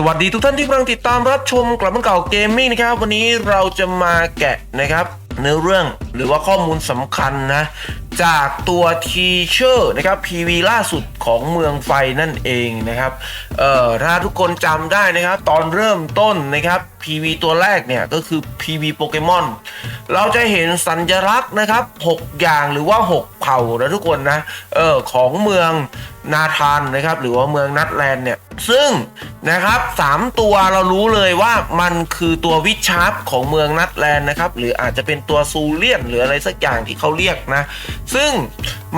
สวัสดีทุกท่านที่กำลังติดตามรับชมกลับมาเก่าเกมมิ่งนะครับ วันนี้เราจะมาแกะนะครับ เนื้อเรื่องหรือว่าข้อมูลสำคัญนะจากตัวทีเชอร์นะครับ PV ล่าสุดของเมืองไฟนั่นเองนะครับเอ่อถ้าทุกคนจำได้นะครับ ตอนเริ่มต้นนะครับ PV ตัวแรกเนี่ยก็คือ PV โปเกมอนเราจะเห็นสัญลักษณ์นะครับ 6 อย่างหรือว่า 6 เผ่านะทุกคนนะเออของเมืองนาธานนะครับ หรือว่าเมืองนัทแลนด์เนี่ยซึ่งนะครับสามตัวเรารู้เลยว่ามันคือตัววิชาร์ปของเมืองนัทแลนด์นะครับ หรืออาจจะเป็นตัวซูเลียนหรืออะไรสักอย่างที่เขาเรียกนะซึ่ง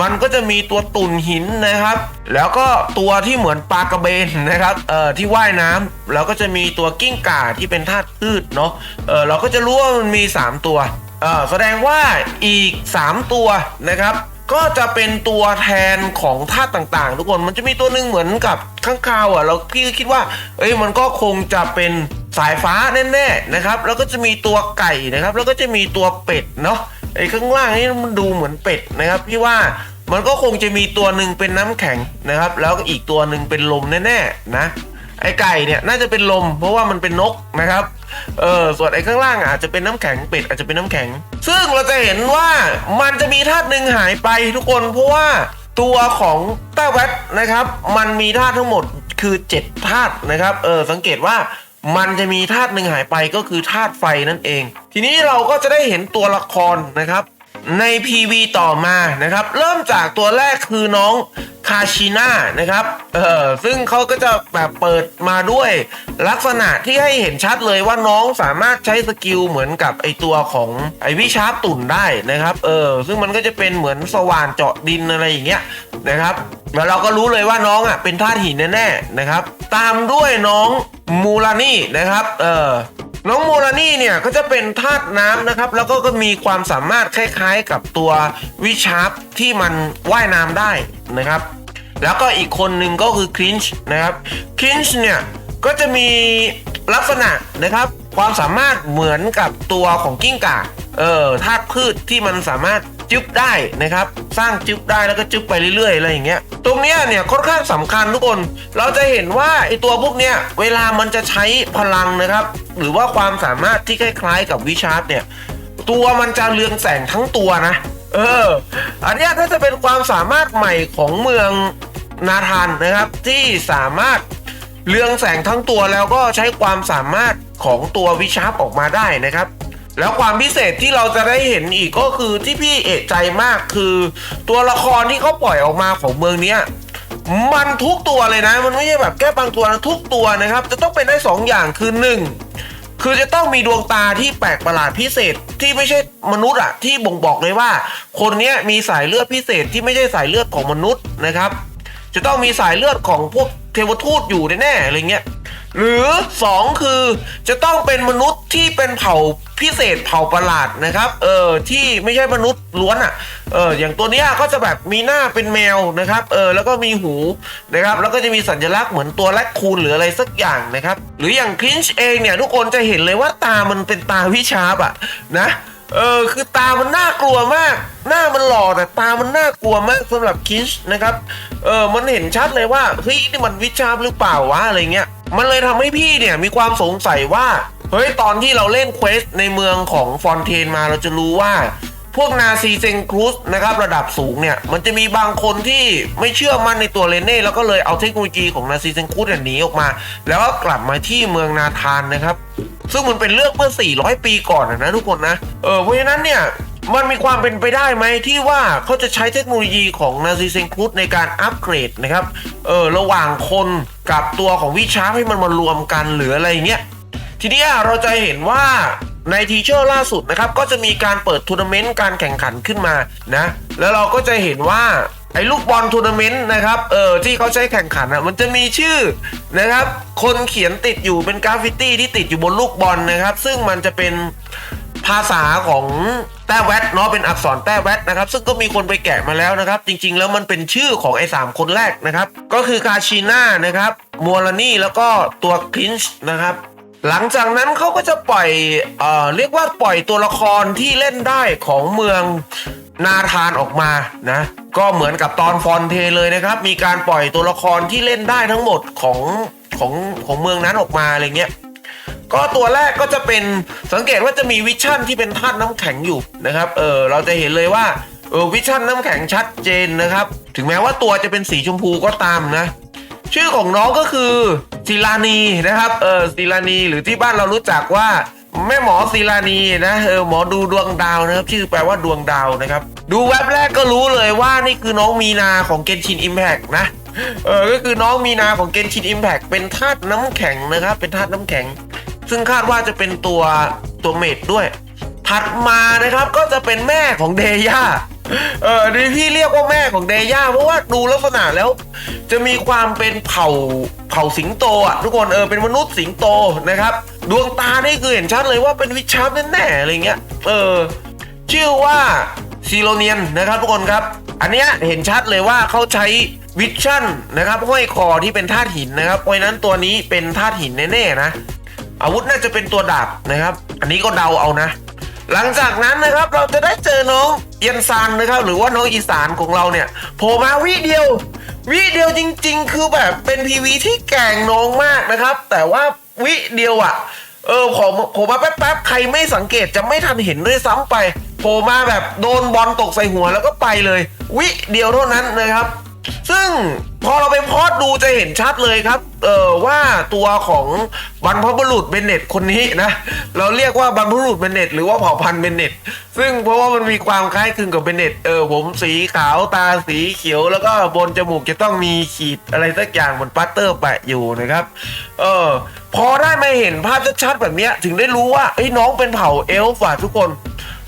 มันก็จะมีตัวตุ่นหินนะครับ แล้วก็ตัวที่เหมือนปลากระเบนนะครับเอ่อที่ว่ายน้ำแล้วก็จะมีตัวกิ้งก่าที่เป็นธาตุพืชเนาะเออเราก็จะรู้ว่ามันมี 3 ตัวเออแสดงว่าอีก 3 ตัวนะครับก็จะเป็นตัวแทนของธาตุต่างๆ ทุกคนมันจะมีตัวหนึ่งเหมือนกับข้างคาวอะเราพี่คิดว่า เอ้ยมันก็คงจะเป็นสายฟ้าแน่ๆนะครับ แล้วก็จะมีตัวไก่นะครับ แล้วก็จะมีตัวเป็ดเนาะ ไอ้ข้างล่างนี่มันดูเหมือนเป็ดนะครับพี่ว่ามันก็คงจะมีตัวหนึ่งเป็นน้ำแข็งนะครับ แล้วก็อีกตัวหนึ่งเป็นลมแน่ๆนะไอ้ไก่เนี่ยน่าจะเป็นลม เพราะว่ามันเป็นนกนะครับ เออส่วนไอ้ข้างล่างอาจจะเป็นน้ำแข็งเป็ดอาจจะเป็นน้ำแข็ง ซึ่งเราจะเห็นว่ามันจะมีธาตุหนึ่งหายไปทุกคนเพราะว่าตัวของต้าแวดนะครับ มันมีธาตุทั้งหมดคือ7ธาตุนะครับ เออสังเกตว่า มันจะมีธาตุหนึ่งหายไปก็คือธาตุไฟนั่นเอง ทีนี้เราก็จะได้เห็นตัวละครนะครับ ใน PV ต่อมานะครับ เริ่มจากตัวแรกคือน้องคาชิน่านะครับเออซึ่งเขาก็จะแบบเปิดมาด้วยลักษณะที่ให้เห็นชัดเลยว่าน้องสามารถใช้สกิลเหมือนกับไอตัวของไอวิชาร์ปตุ่นได้นะครับเออซึ่งมันก็จะเป็นเหมือนสว่านเจาะดินอะไรอย่างเงี้ยนะครับแล้วเราก็รู้เลยว่าน้องอะเป็นธาตุหินแน่ๆนะครับ ตามด้วยน้องมูลานี่นะครับเออ น้องโมรานี่เนี่ยก็จะเป็นธาตุน้ำนะครับ แล้วก็ก็มีความสามารถคล้ายๆกับตัววิชาร์ปที่มันว่ายน้ำได้นะครับ แล้วก็อีกคนหนึ่งก็คือคลินช์นะครับคลินช์เนี่ยก็จะมีลักษณะนะครับ ความสามารถเหมือนกับตัวของกิ้งก่าเออธาตุพืชที่มันสามารถ จึ๊บได้นะครับ สร้างจึ๊บได้แล้วก็จึ๊บไปเรื่อยๆอะไรอย่างเงี้ย ตรงเนี้ยเนี่ยค่อนข้างสำคัญทุกคน เราจะเห็นว่าไอตัวพวกเนี้ยเวลามันจะใช้พลังนะครับ หรือว่าความสามารถที่คล้ายๆ กับวิชาร์ปเนี่ยตัวมันจะเรืองแสงทั้งตัวนะ เออ อันนี้ถ้าจะเป็นความสามารถใหม่ของเมืองนาธานนะครับ ที่สามารถเรืองแสงทั้งตัวแล้วก็ใช้ความสามารถของตัววิชาร์ปออกมาได้นะครับ แล้วความพิเศษที่เราจะได้เห็นอีกก็คือที่พี่เอกใจมากคือ ตัวละครที่เขาปล่อยออกมาของเมืองเนี้ยมันทุกตัวเลยนะ มันไม่ใช่แบบแค่บางตัวนะทุกตัวนะครับ จะต้องเป็นได้สองอย่างคือหนึ่งคือจะต้องมีดวงตาที่แปลกประหลาดพิเศษที่ไม่ใช่มนุษย์อะที่บ่งบอกเลยว่า คนนี้มีสายเลือดพิเศษที่ไม่ใช่สายเลือดของมนุษย์นะครับ จะต้องมีสายเลือดของพวกเทวทูตอยู่แน่ๆอะไรเงี้ย หรือ 2 คือจะต้องเป็นมนุษย์ที่เป็นเผ่าพิเศษเผ่าประหลาดนะครับเออที่ไม่ใช่มนุษย์ล้วนอะ่ะเอออย่างตัวเนี้ยก็จะแบบมีหน้าเป็นแมวนะครับเออแล้วก็มีหูนะครับแล้วก็จะมีสัญลักษณ์เหมือนตัวแรคคูนหรืออะไรสักอย่างนะครับ หรืออย่างคลินช์เองเนี่ยทุกคนจะเห็นเลยว่าตามันเป็นตาวิชาร์ปอะนะเออคือตามันน่ากลัวมาก หน้ามันหล่อแต่ตามันน่ากลัวมากสำหรับคิชนะครับเออมันเห็นชัดเลยว่าเฮ้ยนี่มันวิชาร์ปหรือเปล่าวะอะไรเงี้ย มันเลยทำให้พี่เนี่ยมีความสงสัยว่า เฮ้ยตอนที่เราเล่นเควสในเมืองของฟอนเทนมาเราจะรู้ว่าพวกนาซีเซนครูสนะครับระดับสูงเนี่ย มันจะมีบางคนที่ไม่เชื่อมั่นในตัวเลเน่แล้วก็เลยเอาเทคโนโลยีของนาซีเซนครูสเนี่ยหนีออกมา แล้วก็กลับมาที่เมืองนาธานนะครับ ซึ่งมันเป็นเรื่องเมื่อ 400 ปีก่อนนะทุกคนนะเออเพราะฉะนั้นเนี่ย มันมีความเป็นไปได้ไหมที่ว่าเขาจะใช้เทคโนโลยีของนาซีเซนครูดในการอัปเกรดนะครับ เออระหว่างคนกับตัวของวิชาร์ปให้มันมารวมกันหรืออะไรเงี้ย ทีนี้เราจะเห็นว่าในทีเชอร์ล่าสุดนะครับ ก็จะมีการเปิดทัวร์นาเมนต์การแข่งขันขึ้นมานะ แล้วเราก็จะเห็นว่าไอ้ลูกบอลทัวร์นาเมนต์นะครับ เออที่เขาใช้แข่งขันอะ มันจะมีชื่อนะครับ คนเขียนติดอยู่เป็นกราฟฟิตี้ที่ติดอยู่บนลูกบอลนะครับ ซึ่งมันจะเป็นภาษาของ แต้แวดเนาะเป็นอักษรแต้แวดนะครับ ซึ่งก็มีคนไปแกะมาแล้วนะครับ จริง ๆ แล้วมันเป็นชื่อของไอ้สามคนแรกนะครับ ก็คือคาชิน่านะครับมัวลานี่แล้วก็ตัวคลินช์นะครับหลังจากนั้นเขาก็จะปล่อยเอ่อเรียกว่าปล่อยตัวละครที่เล่นได้ของเมืองนาธานออกมานะ ก็เหมือนกับตอนฟอนเทเลยนะครับ มีการปล่อยตัวละครที่เล่นได้ทั้งหมดของของของเมืองนั้นออกมาอะไรเงี้ย ก็ตัวแรกก็จะเป็นสังเกตว่าจะมีวิชั่นที่เป็นธาตุน้ำแข็งอยู่นะครับ เออเราจะเห็นเลยว่าเออวิชั่นน้ำแข็งชัดเจนนะครับ ถึงแม้ว่าตัวจะเป็นสีชมพูก็ตามนะ ชื่อของน้องก็คือศิลานีนะครับเออศิลานีหรือที่บ้านเรารู้จักว่าแม่หมอศิลานีนะเออหมอดูดวงดาวนะครับ ชื่อแปลว่าดวงดาวนะครับ ดูแว็บแรกก็รู้เลยว่านี่คือน้องมีนาของเกนชินอิมแพกนะเออก็คือน้องมีนาของเกนชินอิมแพกเป็นธาตุน้ำแข็งนะครับ เป็นธาตุน้ำแข็ง ซึ่งคาดว่าจะเป็นตัวตัวเมดด้วย ถัดมานะครับก็จะเป็นแม่ของเดย่าเออนี่พี่เรียกว่าแม่ของเดย่าเพราะว่าดูลักษณะแล้ว จะมีความเป็นเผ่าเผ่าสิงโตอะทุกคนเออเป็นมนุษย์สิงโตนะครับ ดวงตานี่คือเห็นชัดเลยว่าเป็นวิชาร์แน่ๆอะไรเงี้ยเออชื่อว่าซีโรเนียนนะครับทุกคนครับ อันเนี้ยเห็นชัดเลยว่าเขาใช้วิชั่นนะครับห้อยคอที่เป็นธาตุหินนะครับเพราะนั้นตัวนี้เป็นธาตุหินแน่ๆนะ อาวุธน่าจะเป็นตัวดาบนะครับ อันนี้ก็เดาเอานะ หลังจากนั้นนะครับเราจะได้เจอน้องเอียนซานนะครับ หรือว่าน้องอีสานของเราเนี่ยโผล่มาวิเดียววิเดียวจริง ๆ คือแบบเป็นพีวีที่แก่งน้องมากนะครับ แต่ว่าวิเดียวอะเออผมผมมาแป๊บๆใครไม่สังเกตจะไม่ทันเห็นด้วยซ้ำไปโผล่มาแบบโดนบอลตกใส่หัวแล้วก็ไปเลย วิเดียวเท่านั้นนะครับ ซึ่งพอเราไปพอดดูจะเห็นชัดเลยครับ เออว่าตัวของบรรพบุรุษเบนเน็ตคนนี้นะ เราเรียกว่าบรรพบุรุษเบนเน็ตหรือว่าเผ่าพันธุ์เบนเน็ตซึ่งเพราะว่ามันมีความคล้ายคลึงกับเบนเน็ตเออผมสีขาวตาสีเขียว แล้วก็บนจมูกจะต้องมีขีดอะไรสักอย่างบนปัตเตอร์แปะอยู่นะครับ เออพอได้มาเห็นภาพชัดๆแบบนี้ถึงได้รู้ว่าเอ้น้องเป็นเผ่าเอลฟ์ว่ะทุกคน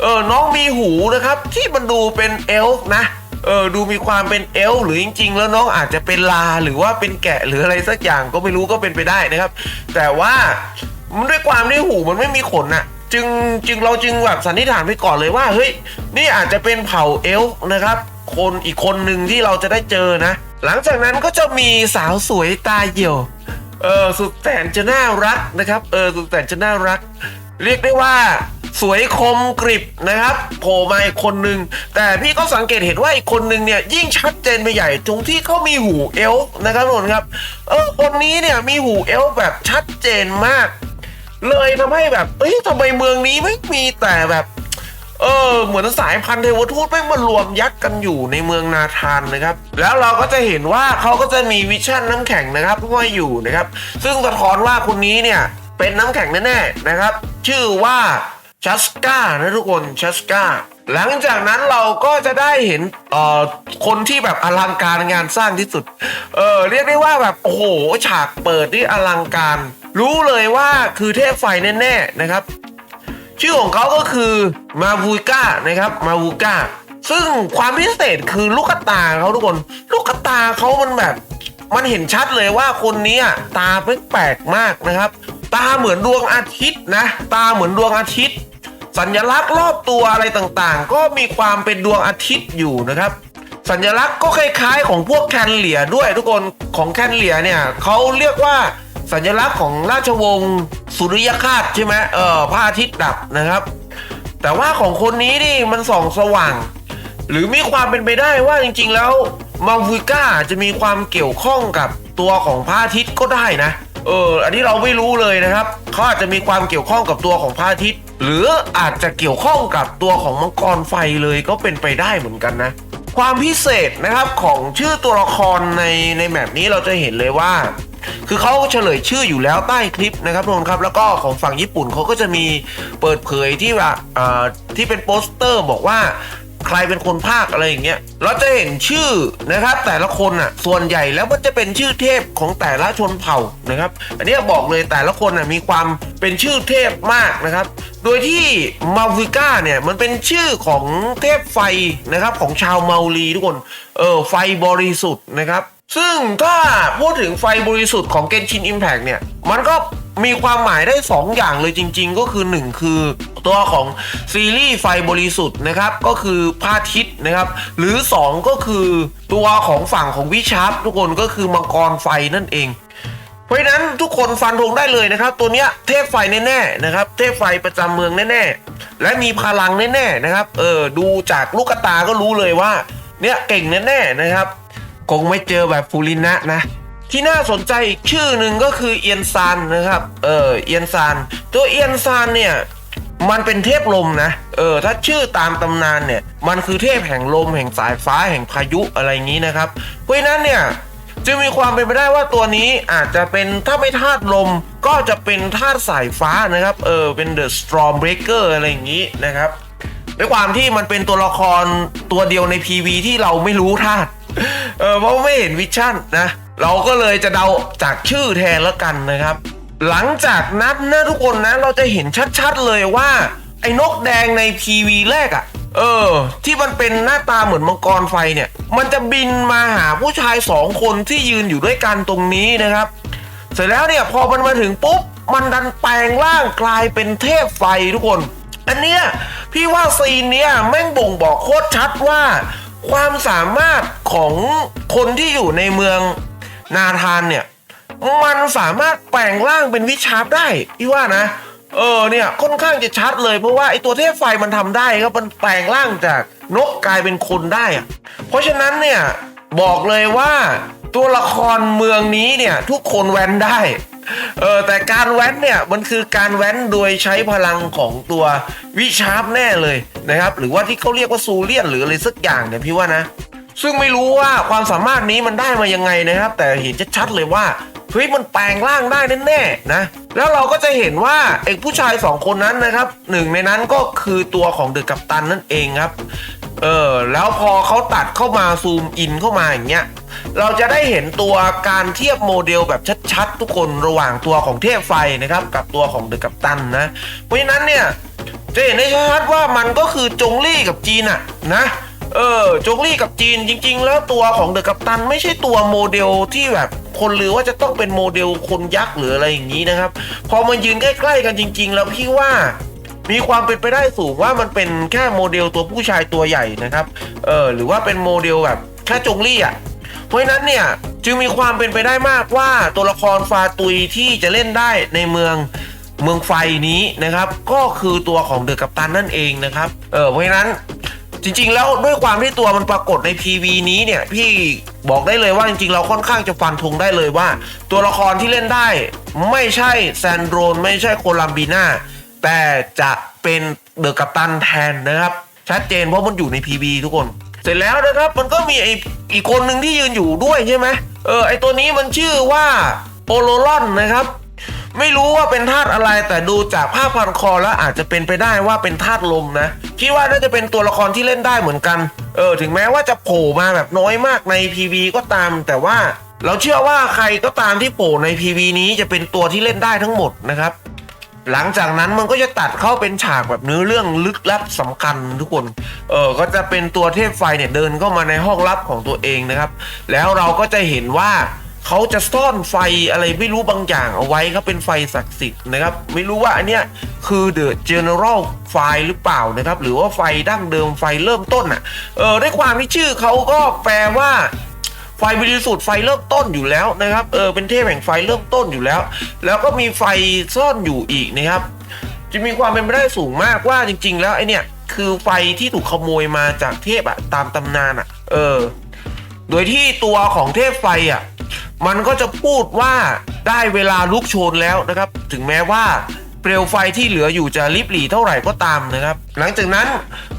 เออน้องมีหูนะครับ ที่มันดูเป็นเอลฟ์นะ เออดูมีความเป็นเอลหรือจริง ๆ แล้วน้องอาจจะเป็นลาหรือว่าเป็นแกะหรืออะไรสักอย่างก็ไม่รู้ก็เป็นไปได้นะครับ แต่ว่ามันด้วยความที่หูมันไม่มีขนอะจึงจึงเราจึงแบบสันนิษฐานไปก่อนเลยว่าเฮ้ยนี่อาจจะเป็นเผ่าเอลนะครับ คนอีกคนหนึ่งที่เราจะได้เจอนะ หลังจากนั้นก็จะมีสาวสวยตาเหี่ยวเออสุดแสนจะน่ารักนะครับเออสุดแสนจะน่ารัก เรียกได้ว่า สวยคมกริบนะครับโผล่มาอีกคนนึง แต่พี่ก็สังเกตเห็นว่าอีกคนนึงเนี่ยยิ่งชัดเจนไปใหญ่ตรงที่เขามีหูเอลนะครับทุกคนครับเออคนนี้เนี่ยมีหูเอลแบบชัดเจนมาก เลยทำให้แบบเอ้ยทำไมเมืองนี้ไม่มีแต่แบบเออเหมือนสายพันธุ์เทวทูตแม่มารวมยัดกันอยู่ในเมืองนาธานนะครับ แล้วเราก็จะเห็นว่าเขาก็จะมีวิชั่นน้ำแข็งนะครับห้อยอยู่นะครับ ซึ่งสะท้อนว่าคนนี้เนี่ยเป็นน้ำแข็งแน่ๆนะครับ ชื่อว่า ชัสกานะทุกคนชัสกาหลังจากนั้นเราก็จะได้เห็นเอ่อคนที่แบบอลังการงานสร้างที่สุด เออเรียกได้ว่าแบบโอ้โหฉากเปิดนี่อลังการ รู้เลยว่าคือเทพไฟแน่ๆนะครับ ชื่อของเขาก็คือมาวูก้านะครับมาวูก้าซึ่งความพิเศษคือลูกตาเขาทุกคน ลูกตาเขามันแบบ มันเห็นชัดเลยว่าคนนี้อะตาแปลกๆมากนะครับ ตาเหมือนดวงอาทิตย์นะ ตาเหมือนดวงอาทิตย์ สัญลักษณ์รอบตัวอะไรต่างๆ ก็มีความเป็นดวงอาทิตย์อยู่นะครับ สัญลักษณ์ก็คล้ายๆ ของพวกแคนเหลียด้วยทุกคนของแคนเหลียเนี่ยเขาเรียกว่าสัญลักษณ์ของราชวงศ์สุริยคาตใช่ไหมเออพระอาทิตย์ดับนะครับ แต่ว่าของคนนี้นี่มันส่องสว่าง หรือมีความเป็นไปได้ว่าจริงๆแล้วมาวิก้าจะมีความเกี่ยวข้องกับตัวของพระอาทิตย์ก็ได้นะ เออ อันนี้เราไม่รู้เลยนะครับเขาอาจจะมีความเกี่ยวข้องกับตัวของพระอาทิตย์ หรืออาจจะเกี่ยวข้องกับตัวของมังกรไฟเลยก็เป็นไปได้เหมือนกันนะ ความพิเศษนะครับของชื่อตัวละครในในแมปนี้เราจะเห็นเลยว่า คือเขาเฉลยชื่ออยู่แล้วใต้คลิปนะครับทุกคนครับ แล้วก็ของฝั่งญี่ปุ่นเขาก็จะมีเปิดเผยที่ว่าอ่าที่เป็นโปสเตอร์บอกว่า ใครเป็นคนภาคอะไรอย่างเงี้ยเราจะเห็นชื่อนะครับ แต่ละคนอะส่วนใหญ่แล้วมันจะเป็นชื่อเทพของแต่ละชนเผ่านะครับ อันนี้บอกเลยแต่ละคนอะมีความเป็นชื่อเทพมากนะครับ โดยที่มาวิก้าเนี่ยมันเป็นชื่อของเทพไฟนะครับของชาวเมาลีทุกคนเออไฟบริสุทธิ์นะครับซึ่งถ้าพูดถึงไฟบริสุทธิ์ของ Genshin Impact เนี่ย มันก็ มีความหมายได้ 2 อย่างเลยจริง ๆ ก็คือ 1 คือตัวของซีรีส์ไฟบริสุทธิ์นะครับก็คือพระอาทิตย์นะครับ หรือ 2 ก็คือตัวของฝั่งของวิชาร์ปทุกคนก็คือมังกรไฟนั่นเอง เพราะฉะนั้นทุกคนฟันธงได้เลยนะครับ ตัวเนี้ยเทพไฟแน่ๆนะครับ เทพไฟประจำเมืองแน่ๆและมีพลังแน่ๆนะครับเออดูจากลูกตาก็รู้เลยว่าเนี่ยเก่งแน่ๆนะครับ คงไม่เจอแบบฟูรินะนะ ที่น่าสนใจอีกชื่อหนึ่งก็คือเอียนซานนะครับ เออเอียนซาน ตัวเอียนซานเนี่ยมันเป็นเทพลมนะ เออ ถ้าชื่อตามตำนานเนี่ย มันคือเทพแห่งลม แห่งสายฟ้าแห่งพายุอะไรอย่างนี้นะครับ เพราะฉะนั้นเนี่ยจึงมีความเป็นไปได้ว่าตัวนี้อาจจะเป็นถ้าไม่ธาตุลมก็จะเป็นธาตุสายฟ้านะครับ เออ เป็น The Storm Breaker อะไรอย่างนี้นะครับด้วยความที่มันเป็นตัวละครตัวเดียวใน PV ที่เราไม่รู้ธาตุ เออ เพราะไม่เห็นวิชั่นนะ เราก็เลยจะเดาจากชื่อแทนแล้วกันนะครับ หลังจากนั้นนะทุกคนนะเราจะเห็นชัดๆเลยว่า ไอ้นกแดงใน PV แรกอะ่ะ เออ ที่มันเป็นหน้าตาเหมือนมังกรไฟเนี่ย มันจะบินมาหาผู้ชายสองคนที่ยืนอยู่ด้วยกันตรงนี้นะครับ เสร็จแล้วเนี่ยพอมันมาถึงปุ๊บมันดันแปลงร่างกลายเป็นเทพไฟทุกคน อันเนี้ยพี่ว่าซีนเนี้ยแม่งบ่งบอกโคตรชัดว่า ความสามารถของคนที่อยู่ในเมือง นาธานเนี่ย มันสามารถแปลงร่างเป็นวิชาร์ปได้พี่ว่านะ เออเนี่ยค่อนข้างจะชัดเลยเพราะว่าไอตัวเทพไฟมันทำได้ครับมันแปลงร่างจากนกกลายเป็นคนได้อะเพราะฉะนั้นเนี่ยบอกเลยว่าตัวละครเมืองนี้เนี่ยทุกคนแว้นได้เออแต่การแว้นเนี่ยมันคือการแว้นโดยใช้พลังของตัววิชาร์ปแน่เลยนะครับ หรือว่าที่เขาเรียกว่าซูเลียนหรืออะไรสักอย่างเนี่ยพี่ว่านะ ซึ่งไม่รู้ว่าความสามารถนี้มันได้มายังไงนะครับ แต่เห็นชัดๆเลยว่าเฮ้ยมันแปลงร่างได้แน่ๆนะ แล้วเราก็จะเห็นว่าไอ้ผู้ชายสองคนนั้นนะครับหนึ่งในนั้นก็คือตัวของเดอะกัปตันนั่นเองครับเออแล้วพอเขาตัดเข้ามาซูมอินเข้ามาอย่างเงี้ยเราจะได้เห็นตัวการเทียบโมเดลแบบชัดๆ ทุกคนระหว่างตัวของเทพไฟนะครับ กับตัวของเดอะกัปตันนะเพราะฉะนั้นเนี่ยจะเห็นได้ชัดว่ามันก็คือจงลี่กับจีนอะนะ เออจงลี่กับจีนจริง ๆ แล้วตัวของเดอะกัปตันไม่ใช่ตัวโมเดลที่แบบคนหรือว่าจะต้องเป็นโมเดลคนยักษ์หรืออะไรอย่างนี้นะครับ พอมายืนใกล้ ๆ กันจริง ๆ แล้วพี่ว่ามีความเป็นไปได้สูงว่ามันเป็นแค่โมเดลตัวผู้ชายตัวใหญ่นะครับ เออหรือว่าเป็นโมเดลแบบแค่จงลี่อะ เพราะฉะนั้นเนี่ยจึงมีความเป็นไปได้มากว่าตัวละครฟาตุยที่จะเล่นได้ในเมืองเมืองไฟนี้นะครับ ก็คือตัวของเดอะกัปตันนั่นเองนะครับ เออเพราะฉะนั้น จริงๆ แล้วด้วยความที่ตัวมันปรากฏใน PV นี้เนี่ย พี่บอกได้เลยว่าจริงๆ เราค่อนข้างจะฟันธงได้เลยว่า ตัวละครที่เล่นได้ไม่ใช่แซนโดรนไม่ใช่โคลัมบีนาแต่จะเป็นเดอะกัปตันแทนนะครับ ชัดเจนเพราะมันอยู่ใน PV ทุกคน เสร็จแล้วนะครับมันก็มีไออีกคนหนึ่งที่ยืนอยู่ด้วยใช่ไหมเออไอตัวนี้มันชื่อว่าโปโลลอนนะครับ ไม่รู้ว่าเป็นธาตุอะไรแต่ดูจากผ้าพันคอแล้วอาจจะเป็นไปได้ว่าเป็นธาตุลมนะคิดว่าน่าจะเป็นตัวละครที่เล่นได้เหมือนกัน เออ ถึงแม้ว่าจะโผล่มาแบบน้อยมากใน PV ก็ตาม แต่ว่าเราเชื่อว่าใครก็ตามที่โผล่ใน PV นี้จะเป็นตัวที่เล่นได้ทั้งหมดนะครับ หลังจากนั้นมันก็จะตัดเข้าเป็นฉากแบบเนื้อเรื่องลึกลับสำคัญทุกคน เออก็จะเป็นตัวเทพไฟเนี่ยเดินเข้ามาในห้องลับของตัวเองนะครับ แล้วเราก็จะเห็นว่า เขาจะซ่อนไฟอะไรไม่รู้บางอย่างเอาไว้ครับเป็นไฟศักดิ์สิทธิ์นะครับ ไม่รู้ว่าอันเนี้ยคือ The General ไฟหรือเปล่านะครับ หรือว่าไฟดั้งเดิมไฟเริ่มต้นอะเออด้วยความที่ชื่อเขาก็แปลว่าไฟบริสุทธิ์ไฟเริ่มต้นอยู่แล้วนะครับ เออเป็นเทพแห่งไฟเริ่มต้นอยู่แล้ว แล้วก็มีไฟซ่อนอยู่อีกนะครับ จะมีความเป็นไปได้สูงมากว่าจริง ๆ แล้วไอเนี่ยคือไฟที่ถูกขโมยมาจากเทพอะตามตำนานอะเออ โดยที่ตัวของเทพไฟอะ มันก็จะพูดว่าได้เวลาลุกโชนแล้วนะครับ ถึงแม้ว่าเปลวไฟที่เหลืออยู่จะริบหรี่เท่าไหร่ก็ตามนะครับ หลังจากนั้น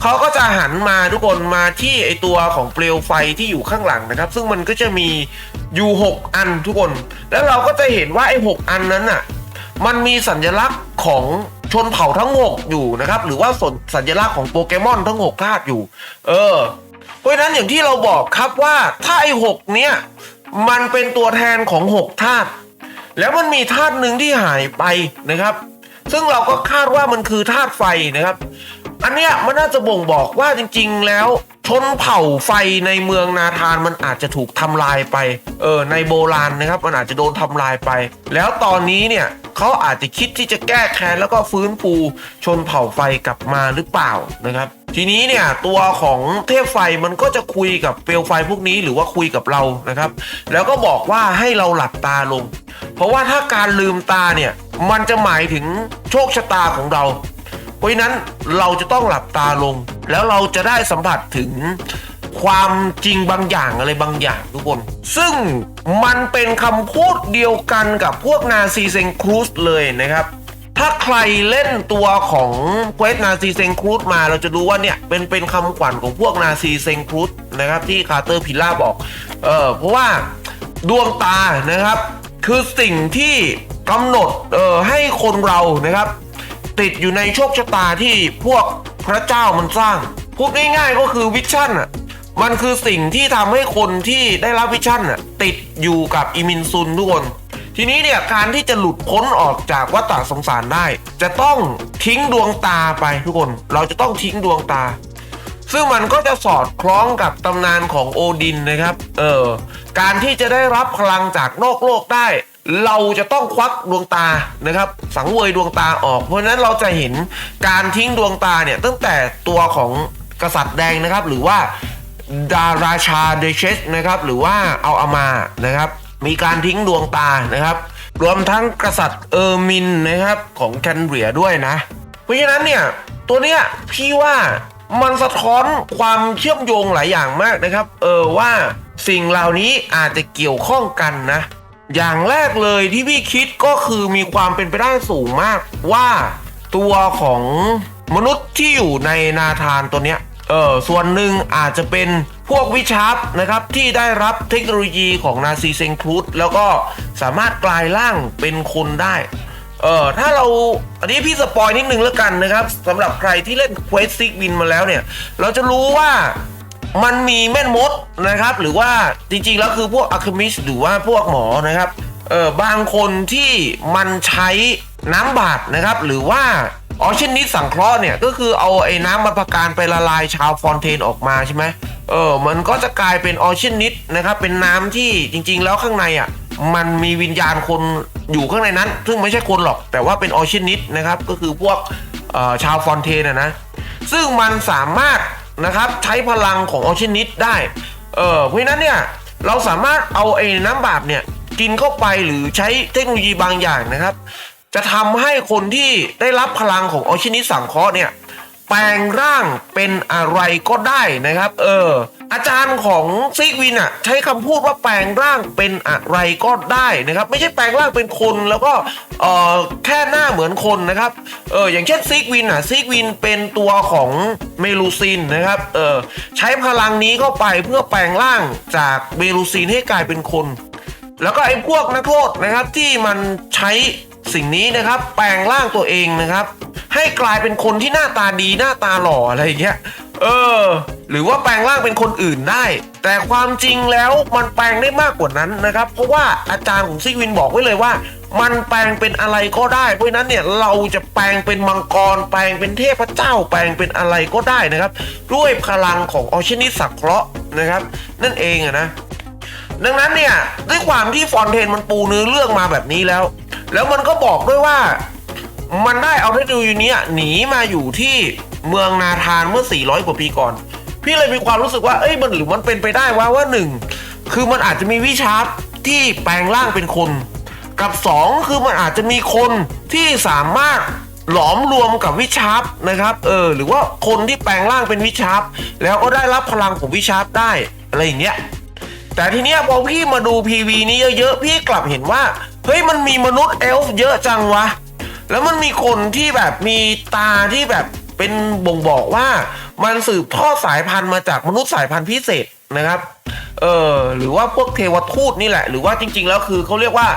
เขาก็จะหันมาทุกคนมาที่ไอตัวของเปลวไฟที่อยู่ข้างหลังนะครับ ซึ่งมันก็จะมีอยู่ 6 อันทุกคน แล้วเราก็จะเห็นว่าไอ้6อันนั้นอะมันมีสัญลักษณ์ของชนเผ่าทั้ง 6 อยู่นะครับ หรือว่าสนสัญลักษณ์ของโปเกมอนทั้ง6ธาตุอยู่ เออ เพราะนั้นอย่างที่เราบอกครับว่าถ้าไอ้หกเนี้ย มันเป็นตัวแทนของหกธาตุแล้วมันมีธาตุหนึ่งที่หายไปนะครับ ซึ่งเราก็คาดว่ามันคือธาตุไฟนะครับ อันเนี้ยมันน่าจะบ่งบอกว่าจริง ๆ แล้วชนเผ่าไฟในเมืองนาธานมันอาจจะถูกทำลายไป เออในโบราณนะครับ มันอาจจะโดนทำลายไป แล้วตอนนี้เนี่ย เขาอาจจะคิดที่จะแก้แค้นแล้วก็ฟื้นฟูชนเผ่าไฟกลับมาหรือเปล่านะครับ ทีนี้เนี่ยตัวของเทพไฟมันก็จะคุยกับเปลวไฟพวกนี้หรือว่าคุยกับเรานะครับ แล้วก็บอกว่าให้เราหลับตาลง เพราะว่าถ้าการลืมตาเนี่ยมันจะหมายถึงโชคชะตาของเราเพราะฉะนั้นเราจะต้องหลับตาลง แล้วเราจะได้สัมผัสถึง ความจริงบางอย่างอะไรบางอย่างทุกคน ซึ่งมันเป็นคำพูดเดียวกันกับพวกนาซีเซงครูสเลยนะครับ ถ้าใครเล่นตัวของเควสนาซีเซงครูสมาเราจะรู้ว่าเนี่ยเป็นเป็นคำขวัญของพวกนาซีเซงครูสนะครับที่คาร์เตอร์พิลล่าบอกเออเพราะว่าดวงตานะครับ คือสิ่งที่กำหนดเออให้คนเรานะครับ ติดอยู่ในโชคชะตาที่พวกพระเจ้ามันสร้างพูดง่ายๆก็คือวิชั่นอะ มันคือสิ่งที่ทำให้คนที่ได้รับวิชั่นอะติดอยู่กับอิมินซุนทุกคน ทีนี้เนี่ยการที่จะหลุดพ้นออกจากวัฏสงสารได้ จะต้องทิ้งดวงตาไปทุกคน เราจะต้องทิ้งดวงตา ซึ่งมันก็จะสอดคล้องกับตำนานของโอดินนะครับ เออการที่จะได้รับพลังจากนอกโลกได้เราจะต้องควักดวงตานะครับ สังเวยดวงตาออก เพราะฉะนั้นเราจะเห็นการทิ้งดวงตาเนี่ยตั้งแต่ตัวของกษัตริย์แดงนะครับ หรือว่า ดาราชาเดเชสนะครับหรือว่าเอาอามานะครับ มีการทิ้งดวงตานะครับ รวมทั้งกษัตริย์เออร์มินนะครับของแคนเบรียด้วยนะ เพราะฉะนั้นเนี่ย ตัวเนี้ยพี่ว่ามันสะท้อนความเชื่อมโยงหลายอย่างมากนะครับ เออว่าสิ่งเหล่านี้อาจจะเกี่ยวข้องกันนะ อย่างแรกเลยที่พี่คิดก็คือมีความเป็นไปได้สูงมากว่าตัวของมนุษย์ที่อยู่ในนาธานตัวเนี้ย ออส่วนหนึ่งอาจจะเป็นพวกวิชาร์ปนะครับที่ได้รับเทคโนโลยีของนาซีเซงครูดแล้วก็สามารถกลายร่างเป็นคนได้เออถ้าเราอันนี้พี่สปอยนิดนึงแล้วกันนะครับสำหรับใครที่เล่น Quest ซิกวินมาแล้วเนี่ย เราจะรู้ว่ามันมีแม่นมดนะครับ หรือว่าจริงๆ แล้วคือพวกอะค h มิสหรือว่าพวกหมอนะครับเออบางคนที่มันใช้น้ำบาดนะครับ หรือว่า ออชินิดสังเคราะห์เนี่ยก็คือเอาไอ้น้ำมันประการไปละลายชาวฟอนเทนออกมาใช่ไหมเออมันก็จะกลายเป็นออชินิดนะครับเป็นน้ำที่จริง ๆ แล้วข้างในอะมันมีวิญญาณคนอยู่ข้างในนั้น ซึ่งไม่ใช่คนหรอกแต่ว่าเป็นออชินิดนะครับก็คือพวกชาวฟอนเทนนะนะซึ่งมันสามารถนะครับใช้พลังของออชินิดได้เออเพราะฉะนั้นเนี่ยเราสามารถเอาไอ้น้ำบาปเนี่ยกินเข้าไปหรือใช้เทคโนโลยีบางอย่างนะครับ จะทำให้คนที่ได้รับพลังของออชินิสังเคราะห์เนี่ยแปลงร่างเป็นอะไรก็ได้นะครับ เออ อาจารย์ของซิกวินอะ ใช้คำพูดว่าแปลงร่างเป็นอะไรก็ได้นะครับ ไม่ใช่แปลงร่างเป็นคนแล้วก็เออแค่หน้าเหมือนคนนะครับ เอออย่างเช่นซิกวินอะซิกวินเป็นตัวของเมลูซินนะครับ เออใช้พลังนี้เข้าไปเพื่อแปลงร่างจากเมลูซินให้กลายเป็นคน แล้วก็ไอ้พวกนักโทษนะครับที่มันใช้ สิ่งนี้นะครับ แปลงร่างตัวเองนะครับ ให้กลายเป็นคนที่หน้าตาดีหน้าตาหล่ออะไรอย่างเงี้ยเออ หรือว่าแปลงร่างเป็นคนอื่นได้ แต่ความจริงแล้วมันแปลงได้มากกว่านั้นนะครับ เพราะว่าอาจารย์ของซิกวินบอกไว้เลยว่า มันแปลงเป็นอะไรก็ได้ เพราะฉะนั้นเนี่ยเราจะแปลงเป็นมังกร แปลงเป็นเทพเจ้า แปลงเป็นอะไรก็ได้นะครับ ด้วยพลังของออชินิสักเคราะห์นะครับ นั่นเองอะนะดังนั้นเนี่ยด้วยความที่ฟอนเทนมันปูเนื้อเรื่องมาแบบนี้แล้ว แล้วมันก็บอกด้วยว่า มันได้เอาเทคโนโลยีนี้หนีมาอยู่ที่เมืองนาธานเมื่อ 400 กว่าปีก่อน พี่เลยมีความรู้สึกว่าเอ้ยมันหรือมันเป็นไปได้ว่าว่าหนึ่งคือมันอาจจะมีวิชาร์ปที่แปลงร่างเป็นคน กับสองคือมันอาจจะมีคนที่สามารถหลอมรวมกับวิชาร์ปนะครับเออหรือว่าคนที่แปลงร่างเป็นวิชาร์ปแล้วก็ได้รับพลังของวิชาร์ปได้อะไรอย่างเงี้ยแต่ทีเนี้ยพอพี่มาดู PV นี้เยอะๆพี่กลับเห็นว่า เฮ้ยมันมีมนุษย์เอลฟ์เยอะจังวะ แล้วมันมีคนที่แบบมีตาที่แบบเป็นบ่งบอกว่ามันสืบทอดสายพันธุ์มาจากมนุษย์สายพันธุ์พิเศษนะครับ เออหรือว่าพวกเทวทูตนี่แหละ หรือว่าจริง ๆ แล้วคือเขาเรียกว่า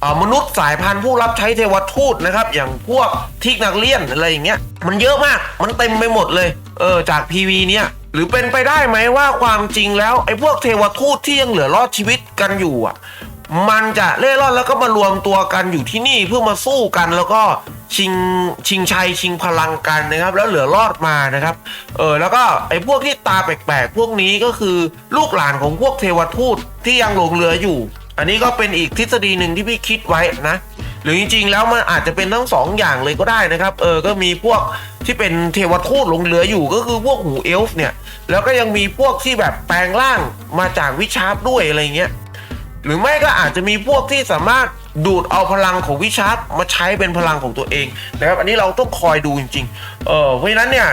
เออมนุษย์สายพันธุ์ผู้รับใช้เทวทูตนะครับ อย่างพวกทิกนักเลียนอะไรอย่างเงี้ย มันเยอะมาก มันเต็มไปหมดเลย เออ จาก PV เนี้ยหรือเป็นไปได้ไหมว่าความจริงแล้วไอ้พวกเทวทูตที่ยังเหลือรอดชีวิตกันอยู่อะ มันจะเล่ร่อนแล้วก็มารวมตัวกันอยู่ที่นี่เพื่อมาสู้กันแล้วก็ชิงชิงชัยชิงพลังกันนะครับ แล้วเหลือรอดมานะครับเออแล้วก็ไอ้พวกที่ตาแปลกๆ พวกนี้ก็คือลูกหลานของพวกเทวทูตที่ยังหลงเหลืออยู่ อันนี้ก็เป็นอีกทฤษฎีหนึ่งที่พี่คิดไว้นะ หรือจริงๆแล้วมันอาจจะเป็นทั้งสองอย่างเลยก็ได้นะครับเออก็มีพวกที่เป็นเทวทูตหลงเหลืออยู่ก็คือพวกหูเอลฟ์เนี่ยแล้วก็ยังมีพวกที่แบบแปลงร่างมาจากวิชาร์ด้วยอะไรเงี้ย หรือไม่ก็อาจจะมีพวกที่สามารถดูดเอาพลังของวิชาร์ปมาใช้เป็นพลังของตัวเองนะครับอันนี้เราต้องคอยดูจริงๆเออเพราะฉะนั้นเนี่ย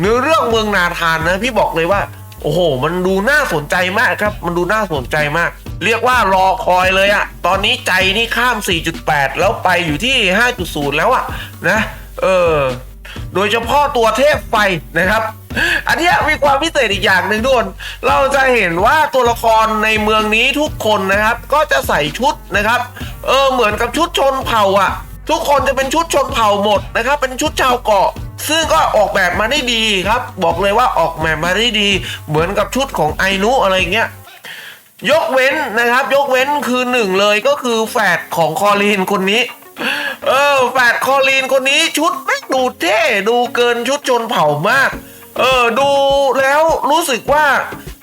เนื้อเรื่องเมืองนาธานนะพี่บอกเลยว่า โอ้โห มันดูน่าสนใจมากครับ มันดูน่าสนใจมาก เรียกว่ารอคอยเลยอะตอนนี้ใจนี่ข้าม 4.8 แล้วไปอยู่ที่ 5.0 แล้วอะนะ เออ โดยเฉพาะตัวเทพไฟนะครับ อันนี้มีความพิเศษอีกอย่างหนึ่งทุกคนเราจะเห็นว่าตัวละครในเมืองนี้ทุกคนนะครับ ก็จะใส่ชุดนะครับ เออเหมือนกับชุดชนเผ่าอะทุกคนจะเป็นชุดชนเผ่าหมดนะครับ เป็นชุดชาวเกาะ ซึ่งก็ออกแบบมาได้ดีครับ บอกเลยว่าออกแบบมาได้ดี เหมือนกับชุดของไอนุอะไรเงี้ยยกเว้นนะครับ ยกเว้นคือหนึ่งเลยก็คือแฝดของคอลีนคนนี้ เออแฝดคอลีนคนนี้ชุดไม่ดูเท่ดูเกินชุดชนเผ่ามาก เออดูแล้วรู้สึกว่า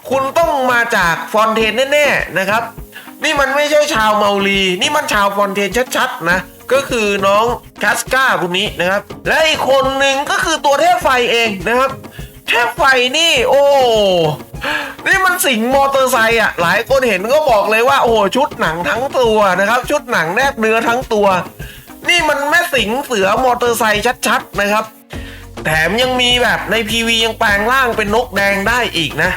คุณต้องมาจากฟอนเทนแน่ๆนะครับ นี่มันไม่ใช่ชาวเมาลี นี่มันชาวฟอนเทนชัดๆนะก็คือน้องคัสกาคนนี้นะครับ และอีกคนหนึ่งก็คือตัวเทพไฟเองนะครับ เทพไฟนี่โอ้นี่มันสิงมอเตอร์ไซค์อะหลายคนเห็นก็บอกเลยว่าโอ้ชุดหนังทั้งตัวนะครับ ชุดหนังแนบเนื้อทั้งตัว มันแม่สิงเสือมอเตอร์ไซค์ชัดๆนะครับ แถมยังมีแบบในพีวียังแปลงร่างเป็นนกแดงได้อีกนะ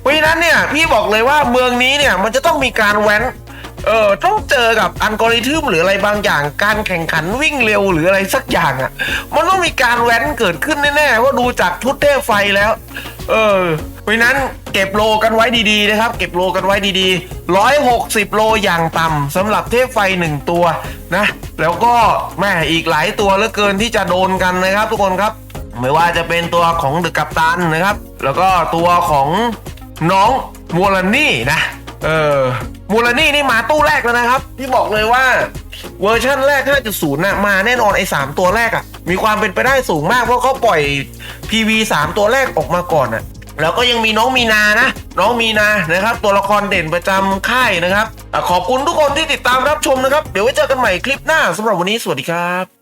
เพราะฉะนั้นเนี่ยพี่บอกเลยว่าเมืองนี้เนี่ยมันจะต้องมีการแว้นเออต้องเจอกับอัลกอริทึมหรืออะไรบางอย่าง การแข่งขันวิ่งเร็วหรืออะไรสักอย่างอะ่ะ มันต้องมีการแว้นเกิดขึ้นแน่ๆเพราดูจากชุดเทพไฟแล้ว เออ เพราะฉะนั้นเก็บโลกันไว้ดีๆนะครับ เก็บโลกันไว้ดีๆร้อยหกสิบโลอย่างต่ำสำหรับเทพไฟหนึ่งตัวนะ แล้วก็แม่อีกหลายตัวเหลือเกินที่จะโดนกันนะครับ ทุกคนครับไม่ว่าจะเป็นตัวของเดอะกัปตันนะครับ แล้วก็ตัวของน้องมูลานี่นะ เออมูลานี่นี่มาตู้แรกแล้วนะครับ ที่บอกเลยว่าเวอร์ชันแรก 5.0นะมาแน่นอนไอ้3ตัวแรกอะ่ะ มีความเป็นไปได้สูงมากเพราะเขาปล่อย PV 3 ตัวแรกออกมาก่อนอะ่ะ แล้วก็ยังมีน้องมีนานะ น้องมีนานะครับ ตัวละครเด่นประจำค่ายนะครับ ขอบคุณทุกคนที่ติดตามรับชมนะครับ เดี๋ยวไว้เจอกันใหม่คลิปหน้าสำหรับวันนี้สวัสดีครับ